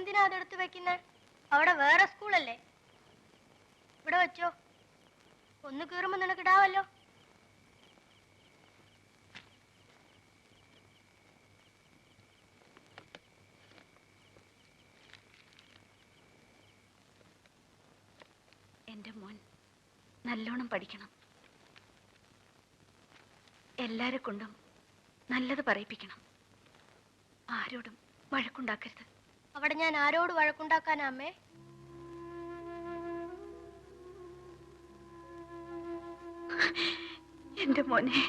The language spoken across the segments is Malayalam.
എന്തിനാ അതെടുത്ത് വെക്കുന്നേ? അവിടെ വേറെ സ്കൂളല്ലേ? ഇവിടെ വെച്ചോ. ഒന്ന് കീറുമ്പോ നിനക്ക് ഇടാവല്ലോ. എന്റെ മോൻ നല്ലോണം പഠിക്കണം. എല്ലാരെ കൊണ്ടും നല്ലത് പറയിപ്പിക്കണം. ആരോടും വഴക്കുണ്ടാക്കരുത്. അവിടെ ഞാൻ ആരോട് വഴക്കുണ്ടാക്കാനാ അമ്മേ? എന്റെ മോനെ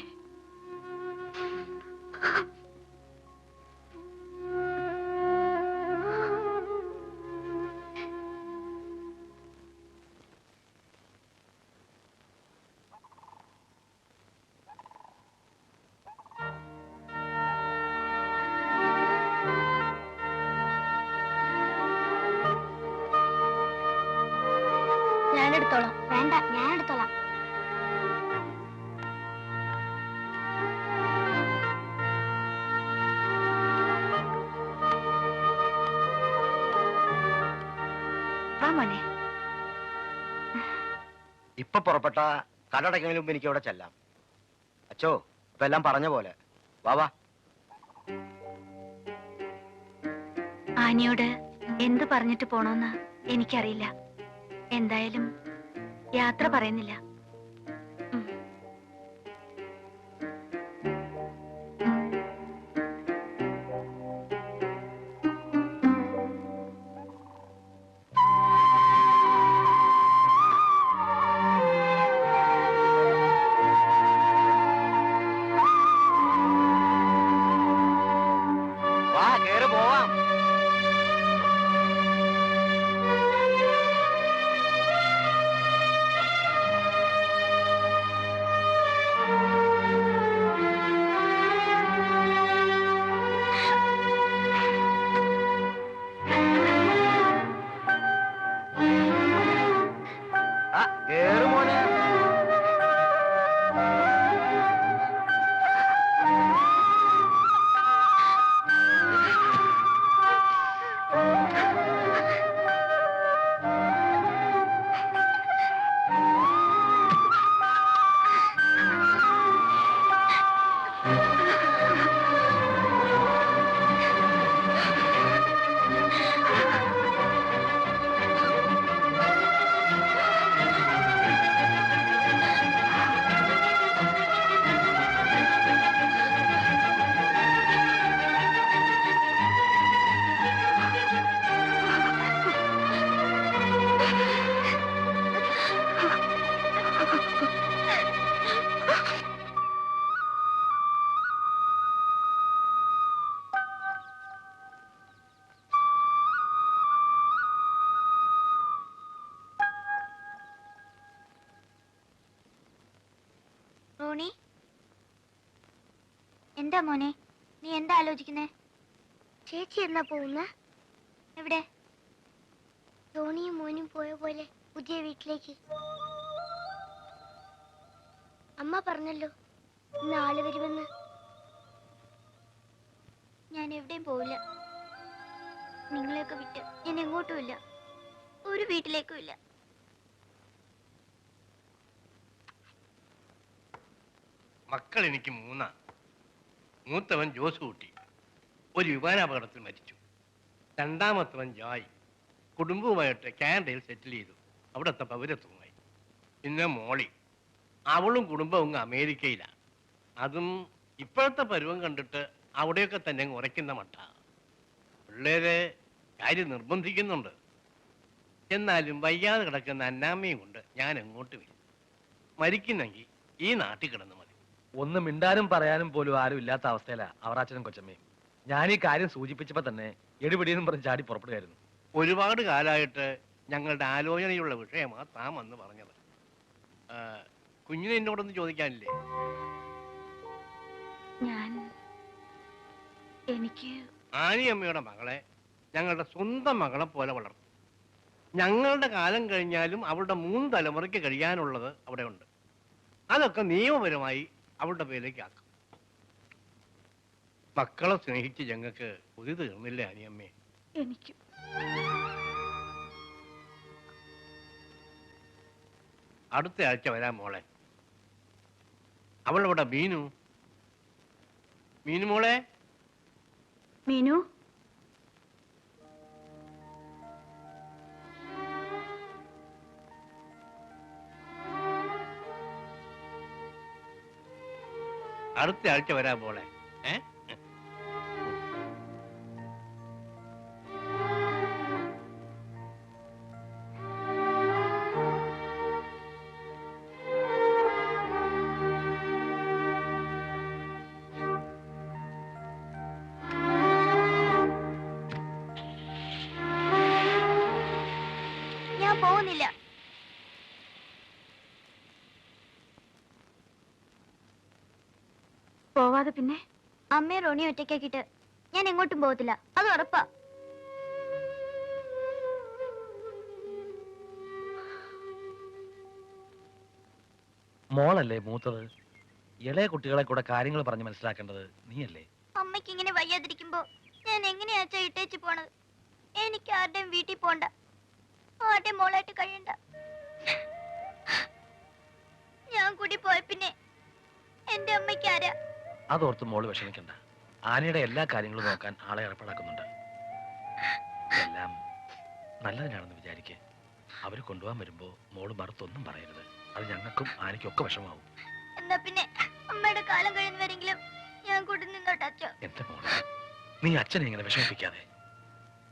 വേണ്ട ഞാൻ എടുത്തോളാം. മോനെ. ഇപ്പൊ പുറപ്പെട്ട കടടയ്ക്കുന്നതിന് മുമ്പ് എനിക്ക് അവിടെ ചെല്ലാം. അച്ചോ ഇപ്പൊ എല്ലാം പറഞ്ഞ പോലെ. വാ വാ. ആനിയോട് എന്ത് പറഞ്ഞിട്ട് പോണോന്ന് എനിക്കറിയില്ല. എന്തായാലും യാത്ര പറയുന്നില്ല. മോനെ. നീ എന്താ ആലോചിക്കുന്നേ? ചേച്ചി എന്നാ പോകുന്ന? എവിടെ? ധോണിയും മോനും പോയ പോലെ പുതിയ വീട്ടിലേക്ക്. അമ്മ പറഞ്ഞല്ലോ ഇന്ന് ആൾ വരുമെന്ന്. ഞാൻ എവിടെയും പോവില്ല. നിങ്ങളെയൊക്കെ വിട്ട് ഞാൻ എങ്ങോട്ടുമില്ല ഒരു വീട്ടിലേക്കും ഇല്ല. മക്കൾ എനിക്ക് മൂന്നാ. മൂത്തവൻ ജോസ് കുട്ടി. ഒരു വിമാനാപകടത്തിൽ മരിച്ചു. രണ്ടാമത്തവൻ ജോയ്. കുടുംബവുമായിട്ട് കാനഡയിൽ സെറ്റിൽ ചെയ്തു. അവിടുത്തെ പൗരത്വമായി പിന്നെ മോളി. അവളും കുടുംബവും അമേരിക്കയിലാണ്. അതും ഇപ്പോഴത്തെ പരുവം കണ്ടിട്ട് അവിടെയൊക്കെ തന്നെ ഉറയ്ക്കുന്ന മട്ട. പിള്ളേരെ കാര്യം നിർബന്ധിക്കുന്നുണ്ട്. എന്നാലും വയ്യാതെ കിടക്കുന്ന അന്നാമ്മയും കൊണ്ട് ഞാൻ എങ്ങോട്ട് വരും? മരിക്കുന്നെങ്കിൽ ഈ നാട്ടിൽ കിടന്ന് ഒന്ന് മിണ്ടാനും പറയാനും പോലും ആരും ഇല്ലാത്ത അവസ്ഥയിലാ അവറാച്ചനും കൊച്ചമ്മയും. ഞാൻ ഈ കാര്യം സൂചിപ്പിച്ചപ്പോ തന്നെ എടുപിടിയെന്നും പറഞ്ഞ് ചാടി പുറപ്പെടുകയായിരുന്നു. ഒരുപാട് കാലമായിട്ട് ഞങ്ങളുടെ ആലോചനയുള്ള വിഷയമാ താൻ വന്ന് പറഞ്ഞത്. കുഞ്ഞിനെ എന്നോടൊന്ന് ചോദിക്കാനില്ലേ? ഞാൻ എനിക്ക് ആനിയമ്മയുടെ മകളെ ഞങ്ങളുടെ സ്വന്തം മകളെ പോലെ വളർത്തും. ഞങ്ങളുടെ കാലം കഴിഞ്ഞാലും അവളുടെ മൂന്ന് തലമുറയ്ക്ക് കഴിയാനുള്ളത് അവിടെ ഉണ്ട് അതൊക്കെ നിയമപരമായി അവളുടെ പേരിലേക്ക് ആക്കും. മക്കളെ സ്നേഹിച്ച് ഞങ്ങൾക്ക് കൊതി തീർന്നില്ല അനിയമ്മേ? എനിക്ക്. അടുത്ത ആഴ്ച വരാം മോളെ. അവളവിടെ മീനു? മീനു മോളെ? മീനു? അടുത്ത ആഴ്ച വരാൻ മോളെ. ഏ? പോവാതെ പിന്നെ? അമ്മയെ റോണി ഒറ്റയ്ക്കാക്കിട്ട് ഞാൻ എങ്ങോട്ടും പോകത്തില്ല. അത് ഉറപ്പാ. മോളല്ലേ മൂത്തത്? ഇളയ കുട്ടികളെ കൂടെ കാര്യങ്ങൾ പറഞ്ഞ് മനസ്സിലാക്കേണ്ടത് നീയല്ലേ? അമ്മയ്ക്ക് ഇങ്ങനെ വയ്യാതിരിക്കുമ്പോ ഞാൻ എങ്ങനെയാച്ചാ ഇട്ടേച്ച് പോണത്? എനിക്ക് ആരുടെയും വീട്ടിൽ പോണ്ട. ആരുടെയും മോളായിട്ട് കഴിയണ്ട. ഞാൻ കൂടി പോയ പിന്നെ എന്റെ അമ്മയ്ക്ക് ആരാ? അതോർത്ത് മോൾ വിഷമിക്കണ്ട. ആനയുടെ എല്ലാ കാര്യങ്ങളും നോക്കാൻ ആളെ ഏർപ്പാടാക്കുന്നുണ്ട്. എല്ലാം നല്ലതിനാണെന്ന് വിചാരിക്കേ. അവർ കൊണ്ടുപോകാൻ വരുമ്പോ മോൾ മറുത്തൊന്നും പറയരുത്. അത് ഞങ്ങൾക്കും ആനയ്ക്കും ഒക്കെ വിഷമാവും. എന്നാ പിന്നെ അമ്മയുടെ കാലം കഴിയുന്നവരെങ്കിലും ഞാൻ കൂടി നിന്നോട്ടെ അച്ഛൻ എന്റെ മോളെ? നീ അച്ഛനെ ഇങ്ങനെ വിഷമിപ്പിക്കാതെ.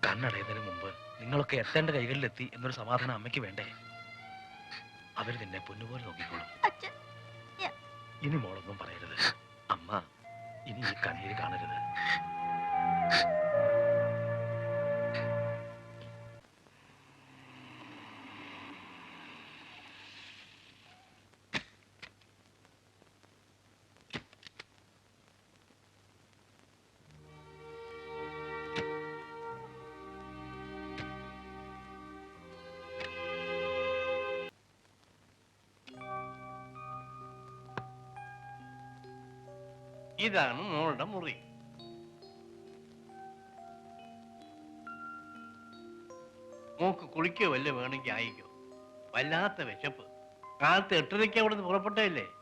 കണ്ണടയുന്നതിന് മുമ്പ് നിങ്ങളൊക്കെ എത്തേണ്ട കൈകളിലെത്തി എന്നൊരു സമാധാനം അമ്മയ്ക്ക് വേണ്ടേ? അവർ നിന്നെ പൊന്നുപോലെ നോക്കിക്കോളും. ഇനി മോളൊന്നും പറയരുത്. അമ്മ ഇനി കണ്ണീര് കാണരുത്. ഇതാണ് മോളുടെ മുറി. മോക്ക് കുളിക്കോ വല്ല വേണമെങ്കിൽ ആയിക്കോ വല്ലാത്ത വിശപ്പ്. കാലത്ത് എട്ടരയ്ക്ക് അവിടുന്ന് നിന്ന്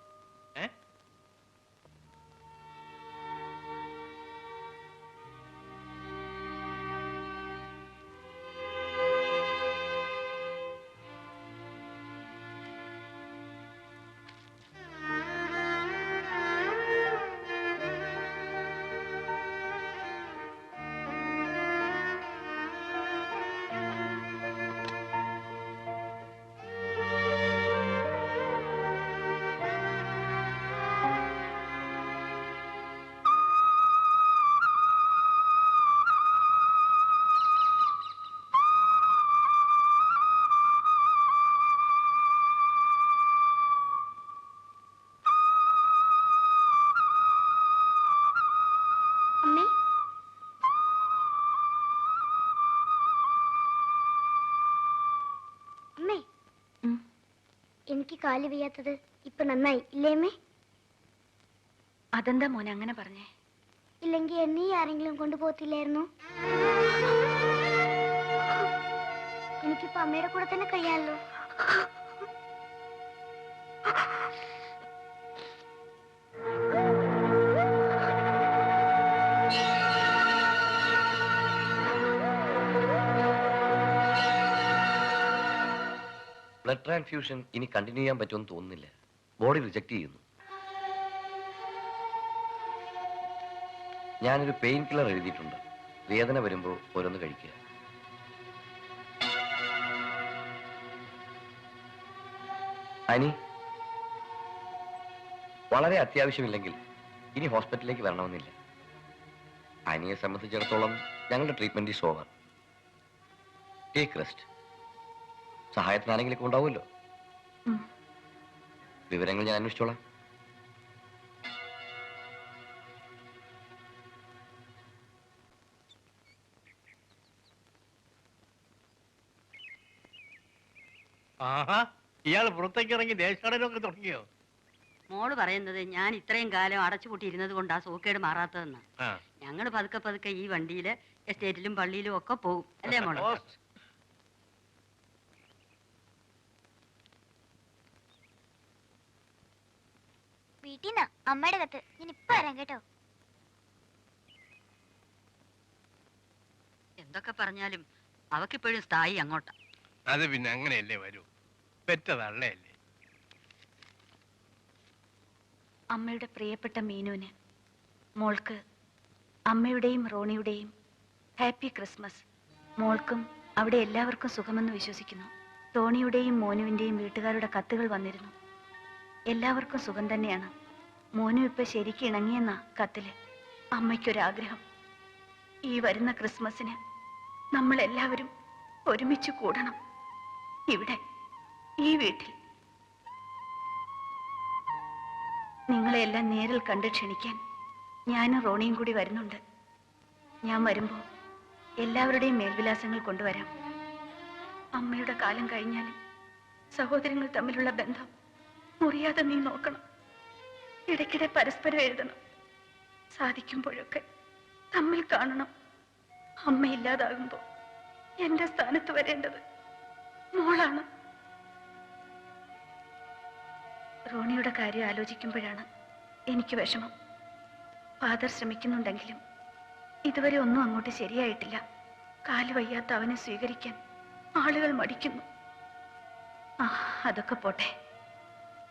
എനിക്ക് കാൽ വയ്യാത്തത് ഇപ്പൊ നന്നായി. ഇല്ലേ അമ്മേ? അതെന്താ മോനെ അങ്ങനെ പറഞ്ഞേ? ഇല്ലെങ്കിൽ എന്നെ ആരെങ്കിലും കൊണ്ടുപോകത്തില്ലായിരുന്നു? എനിക്കിപ്പോ അമ്മയുടെ കൂടെ തന്നെ കഴിയാമല്ലോ ബ്ലഡ് ട്രാൻസ്ഫ്യൂഷൻ ഇനി കണ്ടിന്യൂ ചെയ്യാൻ പറ്റുമെന്ന് തോന്നുന്നില്ല. ബോഡി റിജക്ട് ചെയ്യുന്നു. ഞാനൊരു പെയിൻ കില്ലർ എഴുതിയിട്ടുണ്ട്. വേദന വരുമ്പോൾ ഓരോന്ന് കഴിക്കുക. അനി വളരെ അത്യാവശ്യമില്ലെങ്കിൽ ഇനി ഹോസ്പിറ്റലിലേക്ക് വരണമെന്നില്ല. അനിയെ സംബന്ധിച്ചിടത്തോളം ഞങ്ങളുടെ treatment is over. Take rest. സഹായത്തിനാണെങ്കിലൊക്കെ ഉണ്ടാവുമല്ലോ. വിവരങ്ങൾ ഞാൻ അന്വേഷിച്ചോളാം. ആഹാ ഇയാൾ പുറത്തേക്ക് ഇറങ്ങി ദേശാടനമൊക്കെ തുടങ്ങിയോ? മോൾ പറയുന്നത് ഞാൻ ഇത്രയും കാലം അടച്ചുപൂട്ടിയിരുന്നത് കൊണ്ടാ സൂക്കേട് മാറാത്തതെന്ന്. ആ. ഞങ്ങൾ പതുക്കെ പതുക്കെ ഈ വണ്ടിയിൽ എസ്റ്റേറ്റിലും പള്ളിയിലും ഒക്കെ പോകും. അല്ലേ മോളെ? വീട്ടിൽ അമ്മയുടെ കത്ത്. ഞാൻ ഇപ്പൊ വരാം കേട്ടോ. എന്തൊക്കെ പറഞ്ഞാലും അവക്കിപ്പോഴും സ്ഥായി അങ്ങോട്ടാ. അത് പിന്നെ അങ്ങനെയല്ലേ വരൂ? പെറ്റതള്ളയല്ലേ അമ്മയുടെ പ്രിയപ്പെട്ട മീനുവിന് മോൾക്ക് അമ്മയുടെയും റോണിയുടെയും ഹാപ്പി ക്രിസ്മസ്. മോൾക്കും അവിടെ എല്ലാവർക്കും സുഖമെന്ന് വിശ്വസിക്കുന്നു. ടോണിയുടെയും മോനുവിന്റെയും വീട്ടുകാരുടെ കത്തുകൾ വന്നിരുന്നു. എല്ലാവർക്കും സുഖം തന്നെയാണ്. മോനു ഇപ്പൊ ശരിക്ക് ഇണങ്ങിയെന്ന കത്തിൽ. അമ്മയ്ക്കൊരാഗ്രഹം. ഈ വരുന്ന ക്രിസ്മസിന് നമ്മളെല്ലാവരും ഒരുമിച്ച് കൂടണം. ഇവിടെ ഈ വീട്ടിൽ. നിങ്ങളെല്ലാം നേരിൽ കണ്ട് ക്ഷണിക്കാൻ ഞാനും റോണിയും കൂടി വരുന്നുണ്ട്. ഞാൻ വരുമ്പോൾ എല്ലാവരുടെയും മേൽവിലാസങ്ങൾ കൊണ്ടുവരാം. അമ്മയുടെ കാലം കഴിഞ്ഞാലും സഹോദരങ്ങൾ തമ്മിലുള്ള ബന്ധം മുറിയാതെ നീ നോക്കണം. ഇടയ്ക്കിടെ പരസ്പരം എഴുതണം. സാധിക്കുമ്പോഴൊക്കെ തമ്മിൽ കാണണം. അമ്മയില്ലാതാകുമ്പോ എന്റെ സ്ഥാനത്ത് വരേണ്ടത് മോളാണ്. റോണിയുടെ കാര്യം ആലോചിക്കുമ്പോഴാണ് എനിക്ക് വിഷമം. ഫാദർ ശ്രമിക്കുന്നുണ്ടെങ്കിലും ഇതുവരെ ഒന്നും അങ്ങോട്ട് ശരിയായിട്ടില്ല. കാൽ വയ്യാത്ത അവനെ സ്വീകരിക്കാൻ ആളുകൾ മടിക്കുന്നു. ആ അതൊക്കെ പോട്ടെ.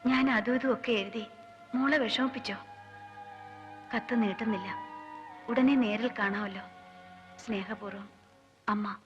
ഞാൻ അതും ഇതും ഒക്കെ എഴുതി മോളെ വിഷമിപ്പിച്ചോ? കത്ത് നീട്ടുന്നില്ല. ഉടനെ നേരിൽ കാണാമല്ലോ. സ്നേഹപൂർവം അമ്മ.